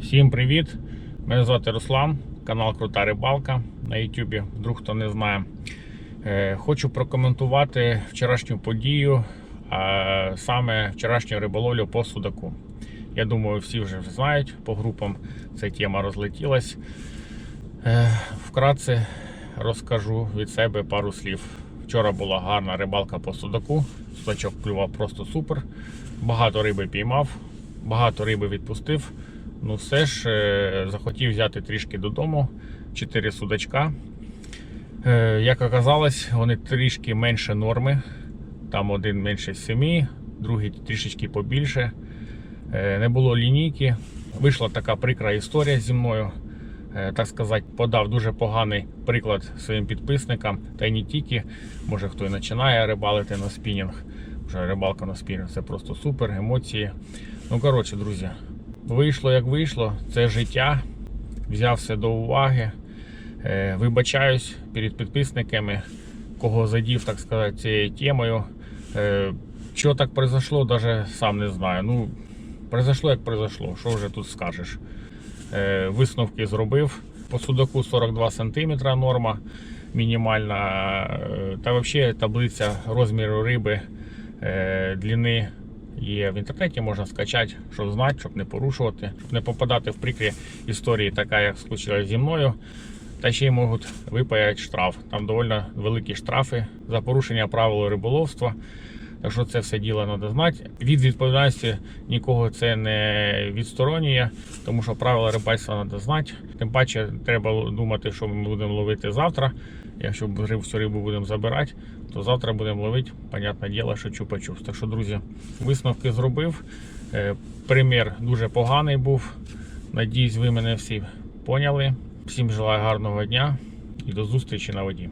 Всім привіт! Мене звати Руслан, канал Крута Рибалка на YouTube. Вдруг хто не знає. Е, Хочу прокоментувати вчорашню подію, а саме вчорашню риболовлю по судаку. Я думаю, всі вже знають по групам. Ця тема розлетілась. Е, Вкратце розкажу від себе пару слів. Вчора була гарна рибалка по судаку. Судачок клював просто супер. Багато риби піймав, багато риби відпустив. Ну, все ж е, захотів взяти трішки додому. Чотири судачка. Е, Як оказалось, вони трішки менше норми. Там один менше 7, другий трішечки побільше. Е, Не було лінійки. Вийшла така прикра історія зі мною. Так сказати, подав дуже поганий приклад своїм підписникам, та й не тільки. Може хто і починає рибалити на спінінг. Вже рибалка на спінінг це просто супер, емоції. Ну, коротше, друзі, вийшло як вийшло, це життя. Взяв все до уваги. Е, Вибачаюсь перед підписниками, кого задів, так сказати, цією темою. Е, Що так произошло, навіть сам не знаю. Ну, произошло як произошло. Що вже тут скажеш? Е, Висновки зробив. По судаку 42 см норма мінімальна. Та взагалі таблиця розміру риби, длини є в інтернеті, можна скачати, щоб знати, щоб не порушувати, щоб не попадати в прикрі історії, така як случилось зі мною. Та ще й можуть випаяти штраф. Там доволі великі штрафи за порушення правил риболовства. Так що це все діло треба знати. Від відповідальності нікого це не відсторонює, тому що правила рибальства треба знати. Тим паче треба думати, що ми будемо ловити завтра. Якщо всю рибу будемо забирати, то завтра будемо ловити, понятне діло, що чупа-чупс. Так що, друзі, висновки зробив. Е, Примір дуже поганий був. Надіюсь, ви мене всі поняли. Всім желаю гарного дня і до зустрічі на воді.